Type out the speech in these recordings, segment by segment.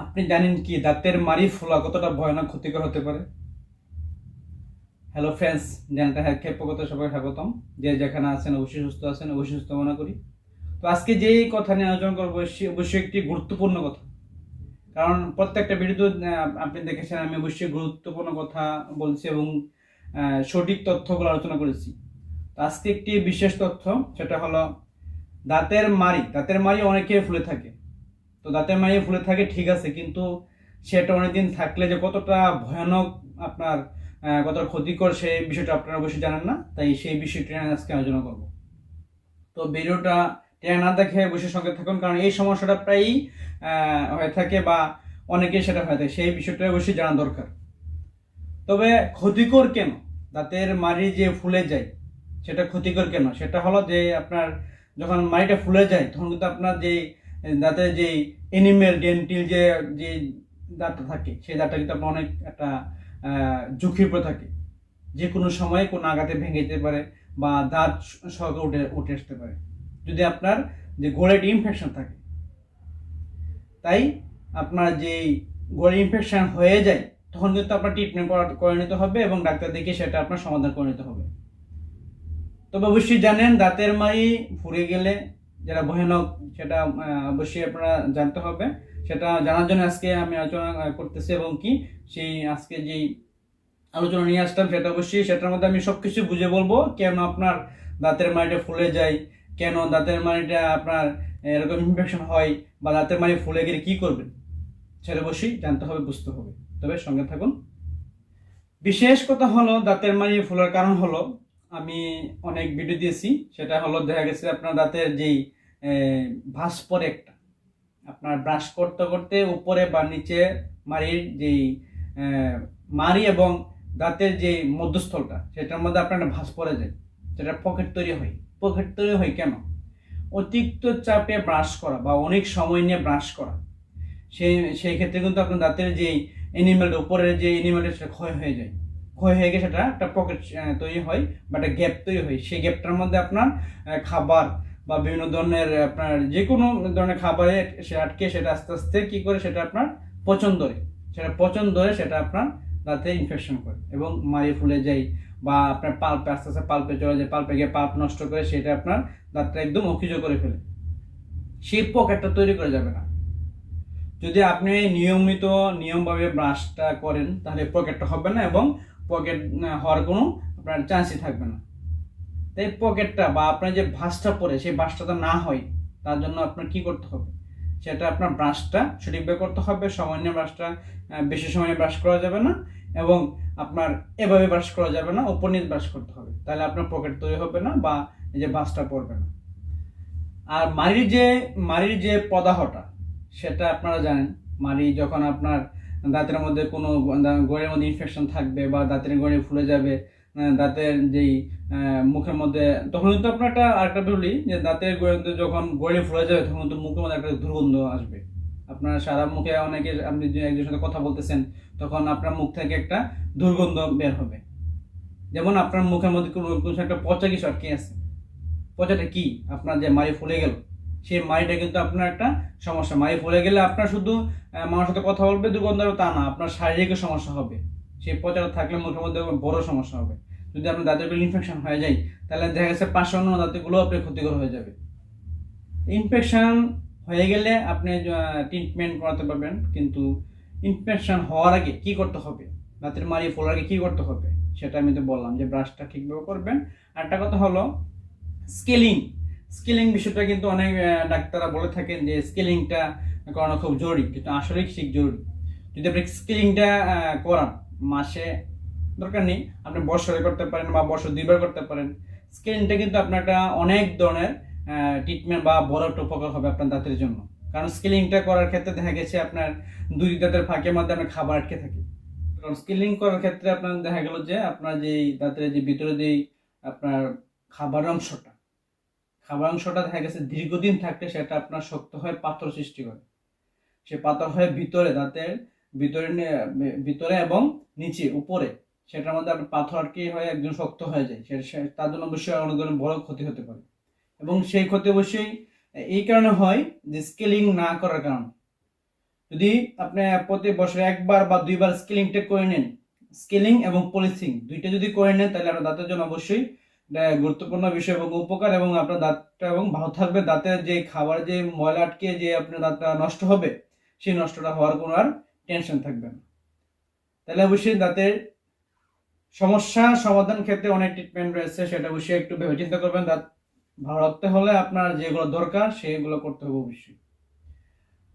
আপনি জানেন কি, দাঁতের মারি ফোলা কতটা ভয়ানক ক্ষতিকর হতে পারে? হ্যালো ফ্রেন্ডস জ্ঞানটা হ্যাঁ ক্ষেপগত সবাই স্বাগতম। যে যেখানে আছেন, অবশ্যই সুস্থ আছেন, অবশ্যই সুস্থ মনে করি। তো আজকে যেই কথা নিয়ে আলোচনা করব অবশ্যই একটি গুরুত্বপূর্ণ কথা। কারণ প্রত্যেকটা ভিডিও আপনি দেখেছেন, আমি অবশ্যই গুরুত্বপূর্ণ কথা বলছি এবং সঠিক তথ্যগুলো আলোচনা করেছি। তো আজকে একটি বিশেষ তথ্য, সেটা হলো, দাঁতের মারি দাঁতের মারি অনেকে ফুলে থাকে। তো দাঁতের মাড়ি ফুলে থাকে, ঠিক আছে, কিন্তু সেটা অনেকদিন থাকলে যে কতটা ভয়ানক আপনার কতটা ক্ষতিকর সেই বিষয়টা আপনারা অবশ্যই জানেন না, তাই সেই বিষয়টি আজকে আলোচনা করব। তো ভিডিওটা টেনে না দেখে অবশ্যই সঙ্গে থাকুন, কারণ এই সমস্যাটা প্রায়ই হয়ে থাকে বা অনেকে সেটা হয়ে থাকে, সেই বিষয়টা অবশ্যই জানা দরকার। তবে ক্ষতিকর কেন? দাঁতের মাড়ি যে ফুলে যায়, সেটা ক্ষতিকর কেন? সেটা হলো যে আপনার যখন মাড়িটা ফুলে যায়, তখন কিন্তু আপনার যে দাঁতের যে এনিমেল ডেন্টিল যে যে দাঁতটা থাকে, সেই দাঁতটা কিন্তু আপনার অনেক একটা ঝুঁকির উপরে থাকে। যে কোনো সময় কোনো আঘাতে ভেঙে যেতে পারে বা দাঁত সহজে উঠে উঠে আসতে পারে। যদি আপনার যে গোড়ের ইনফেকশন থাকে, তাই আপনার যে গোড়ে ইনফেকশন হয়ে যায়, তখন কিন্তু আপনার ট্রিটমেন্ট করে নিতে হবে এবং ডাক্তার দেখে সেটা আপনার সমাধান করে নিতে হবে। তবে অবশ্যই জানেন, দাঁতের মাড়ি ফুরে গেলে যেটা ভয়ানক সেটা অবশ্যই আপনারা জানতে হবে। সেটা জানার জন্য আজকে আমি আলোচনা করতেছি এবং কি সেই আজকে যেই আলোচনা নিয়ে আসলাম সেটা অবশ্যই সেটার মধ্যে আমি সব কিছু বুঝে বলব। কেন আপনার দাঁতের মাড়িটা ফুলে যায়? কেন দাঁতের মাড়িটা আপনার এরকম ইনফেকশন হয় বা দাঁতের মাড়ি ফুলে গেলে কী করবেন? সেটা অবশ্যই জানতে হবে, বুঝতে হবে। তবে সঙ্গে থাকুন। বিশেষ কথা হলো, দাঁতের মাড়ি ফোলার কারণ হলো আমি অনেক ভিডিও দিয়েছি। সেটা হলো দেখা গেছে আপনার দাঁতের যেই আহ, ভাঁজ পরে একটা আপনার ব্রাশ করতে করতে উপরে বা নিচে মারির যেই মারি এবং দাঁতের যে মধ্যস্থলটা সেটার মধ্যে আপনার ভাঁজ পড়ে যায়। সেটা পকেট তৈরি হয়। পকেট তৈরি হয় কেন? অতিরিক্ত চাপে ব্রাশ করা বা অনেক সময় নিয়ে ব্রাশ করা। সেই সেই ক্ষেত্রে কিন্তু আপনার দাঁতের যে এনিমেলটা উপরের যে এনিমেলটা সেটা ক্ষয় হয়ে যায়। ক্ষয় হয়ে গেছে সেটা একটা পকেট তৈরি হয়, বা একটা গ্যাপ তৈরি হয়। সেই গ্যাপটার মধ্যে আপনার খাবার বা বিভিন্ন ধরনের আপনার যে কোনো ধরনের খাবারে সে আটকে, সেটা আস্তে আস্তে কী করে, সেটা আপনার পচন ধরে সেটা পচন ধরে সেটা আপনার দাঁতে ইনফেকশন করে এবং মারি ফুলে যায় বা আপনার পাল্পে আস্তে আস্তে পাল্পে চলে যায় পাল্পে গিয়ে পাল্প নষ্ট করে সেটা আপনার দাঁতটা একদম অকিজ করে ফেলে। সেই পকেটটা তৈরি করা যাবে না। যদি আপনি নিয়মিত, নিয়মভাবে ব্রাশটা করেন, তাহলে পকেটটা হবে না এবং পকেট হওয়ার কোনো আপনার চান্সই থাকবে না। তাই পকেটটা বা আপনার যে ভাঁজটা পড়ে, সেই ভাঁজটা না হয়, তার জন্য আপনার কি করতে হবে? সেটা আপনার ব্রাশটা সঠিকভাবে করতে হবে, সময় নিয়ে ব্রাশটা বেশি সময় ব্রাশ করা যাবে না এবং আপনার এভাবে ব্রাশ করা যাবে না, উপর নিচ ব্রাশ করতে হবে। তাহলে আপনার পকেট তৈরি হবে না বা যে ভাঁজটা পড়বে না। আর মাড়ির যে মাড়ির যে পদাহটা, সেটা আপনারা জানেন। মাড়ি যখন আপনার দাঁতের মধ্যে কোনো গোড়ের মধ্যে ইনফেকশন থাকবে বা দাঁতের গোড়ে ফুলে যাবে দাঁতের যেই মুখের মধ্যে, তখন কিন্তু আপনার একটা, আরেকটা বলি যে দাঁতের গোড়ে যখন গোড়ে ফুলে যাবে, তখন কিন্তু মুখের মধ্যে একটা দুর্গন্ধ আসবে। আপনার সারা মুখে অনেকে, আপনি একজনের সাথে কথা বলতেছেন, তখন আপনার মুখ থেকে একটা দুর্গন্ধ বের হবে। যেমন আপনার মুখের মধ্যে কোনো কোনো একটা পচা কিছু আটকে আছে। পচাটা কি? আপনার যে মাড়ি ফুলে গেল। সেই মাড়িটা কিন্তু আপনার একটা সমস্যা। মাড়ি ফুলে গেলে আপনার শুধু আহ, মানুষের সাথে কথা বলবে দুর্গন্ধ তা না আপনার শারীরিক সমস্যা হবে। সেই পচাটা থাকলে মুখের মধ্যে বড় সমস্যা হবে। যদি আপনার দাঁতের ইনফেকশন হয়ে যায় তাহলে দেখা গেছে পাশে অন্য দাঁতগুলো আপনার ক্ষতিকর হয়ে যাবে। ইনফেকশন হয়ে গেলে আপনি ট্রিটমেন্ট করাতে পারবেন কিন্তু ইনফেকশন হওয়ার আগে কী করতে হবে? দাঁতের মারি ফোলার আগে কী করতে হবে? সেটা আমি তো বললাম যে ব্রাশটা ঠিকভাবে করবেন। আরেকটা কথা হলো স্কেলিং স্কেলিং বিষয়টা কিন্তু অনেক ডাক্তাররা বলে থাকেন যে স্কেলিংটা করানো খুব জরুরি, কিন্তু আসলেই ঠিক জরুরি। যদি আপনি স্কেলিংটা করান, মাসে দরকার নেই, আপনি বছরে করতে পারেন বা বছর দুইবার করতে পারেন, স্কেলিংটা কিন্তু আপনার একটা অনেক ধরনের ট্রিটমেন্ট বা বড় একটা উপকার হবে আপনার দাঁতের জন্য। কারণ স্কেলিংটা করার ক্ষেত্রে দেখা গেছে আপনার দুই দাঁতের ফাঁকের মধ্যে আপনার খাবার আটকে থাকে। কারণ স্কেলিং করার ক্ষেত্রে আপনার দেখা গেল যে আপনার যে দাঁতের যে ভিতরে যেই আপনার খাবার অংশটা খাবার অংশটা দেখা গেছে দীর্ঘদিন থাকলে সেটা আপনার শক্ত হয়ে পাথর সৃষ্টি করে। সে পাথর হয়ে ভিতরে দাঁতের ভিতরে ভিতরে এবং নিচে, উপরে, সেটার মধ্যে আপনার পাথর আটকে হয়ে একজন শক্ত হয়ে যায়। সে তার জন্য অবশ্যই অনেক ধরনের বড় ক্ষতি হতে পারে। এবং সেই ক্ষতি অবশ্যই এই কারণে হয় যে স্কেলিং না করার কারণে। যদি আপনি প্রতি বছরে একবার বা দুইবার স্কেলিংটা করে নেন স্কেলিং এবং পলিসিং দুইটা যদি করে নেন, তাহলে আপনার দাঁতের জন্য অবশ্যই গুরুত্বপূর্ণ বিষয় এবং উপকার এবং আপনার দাঁতটা এবং ভালো থাকবে। দাঁতের যে খাবার, যে ময়লা আটকে যে আপনার দাঁতটা নষ্ট হবে, সেই নষ্টটা হওয়ার কোনো আর টেনশন থাকবে না। তাহলে অবশ্যই দাঁতের সমস্যা সমাধান ক্ষেত্রে অনেক ট্রিটমেন্ট রয়েছে, সেটা অবশ্যই একটু ভেবে চিন্তা করবেন। দাঁত ভালো রাখতে হলে আপনার যেগুলো দরকার, সেগুলো করতে হবে অবশ্যই।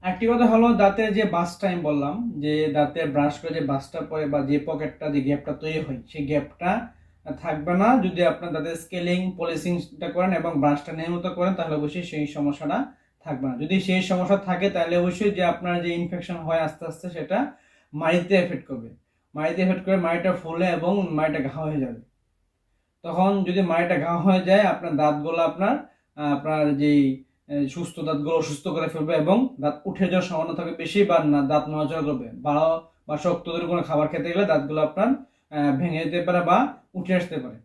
একটি কথা হলো দাঁতের যে বাসটা আমি বললাম, যে দাঁতে ব্রাশ করে যে বাসটা পড়ে বা যে পকেটটা যে গ্যাপটা তৈরি হয়, সেই গ্যাপটা থাকবে না। যদি আপনার দাঁতের স্কেলিং পলিসিংটা করেন এবং ব্রাশটা নিয়মিত করেন, তাহলে অবশ্যই সেই সমস্যাটা থাকবে না। যদি সেই সমস্যা থাকে, তাহলে অবশ্যই যে আপনার যে ইনফেকশন হয় আস্তে আস্তে, সেটা মাড়িতে এফেক্ট করবে। মাড়িতে এফেক্ট করে মাড়িটা ফুলে এবং মাড়িটা ঘা হয়ে যাবে। তখন যদি মাড়িটা ঘা হয়ে যায়, আপনার দাঁতগুলো আপনার আপনার যেই সুস্থ দাঁতগুলো অসুস্থ করে ফেলবে এবং দাঁত উঠে যাওয়ার সম্ভাবনা থাকে বেশি বা না, দাঁত নড়াচড়া করবে। বা বা শক্ত করে কোনো খাবার খেতে গেলে দাঁতগুলো আপনার ভেঙে যেতে পারে বা উঠে আসতে পারে।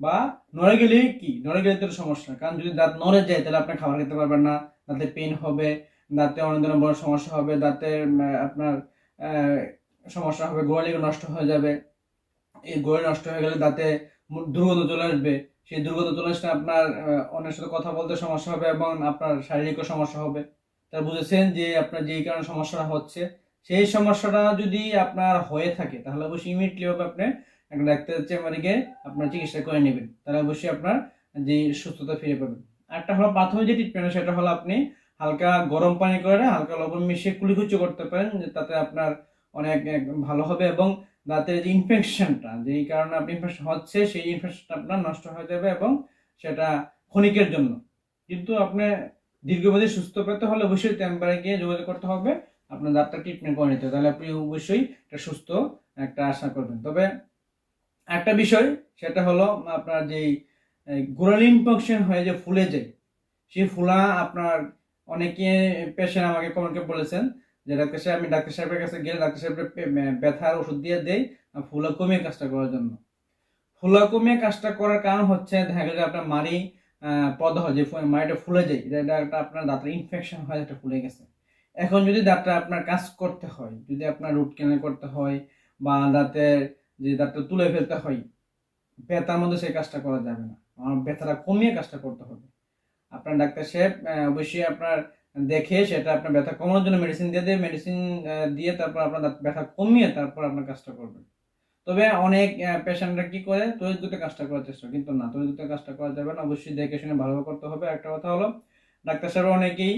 বা নড়ে গেলে কি? নড়ে গেলে তো সমস্যা। কারণ যদি দাঁত নড়ে যায় তাহলে আপনি খাবার খেতে পারবেন না দাঁতে পেন হবে দাঁতে অনেক ধরনের বড় সমস্যা হবে উম, আপনার সমস্যা হবে গোড়ালি নষ্ট হয়ে যাবে। এই গোড়ালি নষ্ট হয়ে গেলে দাঁতে দুর্গন্ধ চলে আসবে। সেই দুর্গন্ধ চলে আসলে আপনার অন্যের সাথে কথা বলতে সমস্যা হবে এবং আপনার শারীরিকও সমস্যা হবে। তা বুঝেছেন যে আপনার যেই কারণে সমস্যাটা হচ্ছে সেই সমস্যাটা যদি আপনার হয়ে থাকে, তাহলে অবশ্যই ইমিডিয়েটলি হবে আপনি একটা ডাক্তারের চেম্বারে আপনার চিকিৎসা করে নেবেন। তাহলে অবশ্যই আপনার যে সুস্থতা ফিরে পাবেন। একটা হলো প্রাথমিক যে ট্রিটমেন্ট সেটা হলো আপনি হালকা গরম পানি করে হালকা লবণ মিশিয়ে কুলিকুচি করতে পারেন, যে তাতে আপনার অনেক ভালো হবে এবং দাঁতের যে ইনফেকশনটা যেই কারণে আপনি ইনফেকশন হচ্ছে, সেই ইনফেকশনটা আপনার নষ্ট হয়ে যাবে এবং সেটা ক্ষণিকের জন্য। কিন্তু আপনি দীর্ঘমেয়াদী সুস্থ পেতে হলে অবশ্যই চেম্বারে গিয়ে যোগাযোগ করতে হবে। আপনার দাঁতটা ট্রিটমেন্ট করে নিতে তাহলে আপনি অবশ্যই একটা সুস্থ একটা আশা করবেন। তবে একটা বিষয়, সেটা হলো আপনার যেই গোড়ালি ইনফেকশন হয়ে যে ফুলে যায় সেই ফুলা আপনার অনেকে পেশেন্ট আমাকে কমেন্টকে বলেছেন যে ডাক্তার সাহেব, আমি ডাক্তার সাহেবের কাছে গেলে ডাক্তার সাহেবের ব্যথার ওষুধ দিয়ে দেই ফুলা কমিয়ে কাজটা করার জন্য। ফুলা কমিয়ে কাজটা করার কারণ হচ্ছে, দেখা গেলে আপনার মাড়ি পদ হয়, যে মাড়িটা ফুলে যায়, এটা একটা আপনার দাঁতের ইনফেকশন হয় এটা ফুলে গেছে। এখন যদি দাঁতটা আপনার কাজ করতে হয়, যদি আপনার রুট ক্যানেল করতে হয় বা দাঁতের যে দাঁতটা তুলে ফেলতে হয়, ব্যথার মধ্যে সেই কাজটা করা যাবে না। আমার ব্যথাটা কমিয়ে কাজটা করতে হবে। আপনার ডাক্তার সাহেব অবশ্যই আপনার দেখে সেটা আপনার ব্যথা কমানোর জন্য মেডিসিন দিয়ে দেবে। মেডিসিন দিয়ে তারপর আপনার দাঁত ব্যথা কমিয়ে তারপর আপনার কাজটা করবেন। তবে অনেক পেশেন্টরা কি করে? তৈরি দুটো কাজটা করার চেষ্টা কিন্তু না তৈরি দুটো কাজটা করা যাবে না। অবশ্যই দেখে শুনে ভালোভাবে করতে হবে। একটা কথা হলো ডাক্তার সাহেব অনেকেই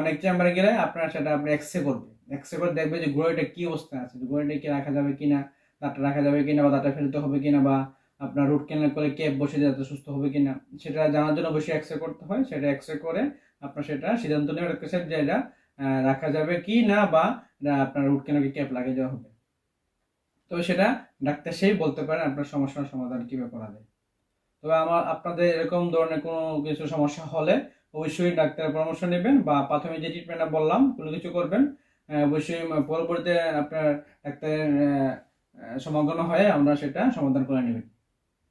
অনেক চেম্বারে গেলে আপনার সেটা আপনি এক্সরে করবে। এক্সরে করে দেখবে যে গোড়াটা কি অবস্থায় আছে গোড়াটা কি রাখা যাবে কি না দাঁতটা রাখা যাবে কি না বা দাঁতটা ফেলতে হবে কি না বা আপনার রুট ক্যানেল করে কেপ বসে যাতে সুস্থ হবে কিনা। সেটা জানার জন্য অবশ্যই এক্সরে করতে হয়। সেটা এক্সরে করে আপনার সেটা সিদ্ধান্ত নেবে ডাক্তার সাহেব যে এটা রাখা যাবে কি না বা আপনার রুট ক্যানেলকে ক্যাপ লাগিয়ে দেওয়া হবে। তো সেটা ডাক্তার সেই বলতে পারেন আপনার সমস্যার সমাধান কীভাবে করা যায়। তবে আমার, আপনাদের এরকম ধরনের কোনো কিছু সমস্যা হলে অবশ্যই ডাক্তারের পরামর্শ নেবেন বা প্রাথমিক যে ট্রিটমেন্টটা বললাম, কোনো কিছু করবেন অবশ্যই পরবর্তীতে আপনার ডাক্তারের সমাগম হয়ে আমরা সেটা সমাধান করে নেবেন।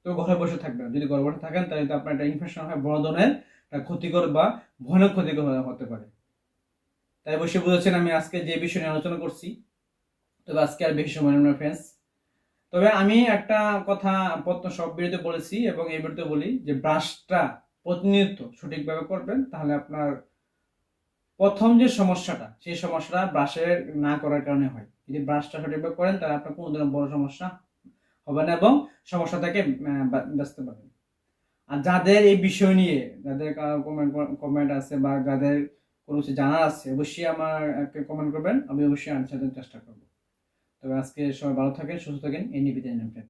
তো ঘরে বসে থাকবেন। যদি ঘরে বসে থাকেন, তাহলে তো আপনার একটা ইনফেকশন হয়, বড় ধরনের ক্ষতিকর বা ভয়ানক ক্ষতিকর হতে পারে। তাই অবশ্যই বুঝেছেন আমি আজকে যে বিষয় নিয়ে আলোচনা করছি। তবে আজকে আর বেশি সময় নেই ফ্রেন্ডস তবে আমি একটা কথা প্রত্ন সব ভিডিওতে বলেছি এবং এই বিরুদ্ধে বলি যে ব্রাশটা প্রতিনিয়ত সঠিকভাবে করবেন, তাহলে আপনার প্রথম যে সমস্যাটা, সেই সমস্যাটা ব্রাশের না করার কারণে হয়। যদি ব্রাশটা সঠিকভাবে করেন, তাহলে আপনার কোনো ধরনের বড় সমস্যা হবে না এবং সমস্যা থেকে বাঁচতে পারবেন। আর যাদের এই বিষয় নিয়ে, যাদের কমেন্ট কমেন্ট আছে বা যাদের কোনো কিছু জানার আছে, অবশ্যই আমার কমেন্ট করবেন, আমি অবশ্যই আনসার চেষ্টা করব। তবে আজকে সবাই ভালো থাকেন, সুস্থ থাকেন, এই নেবেন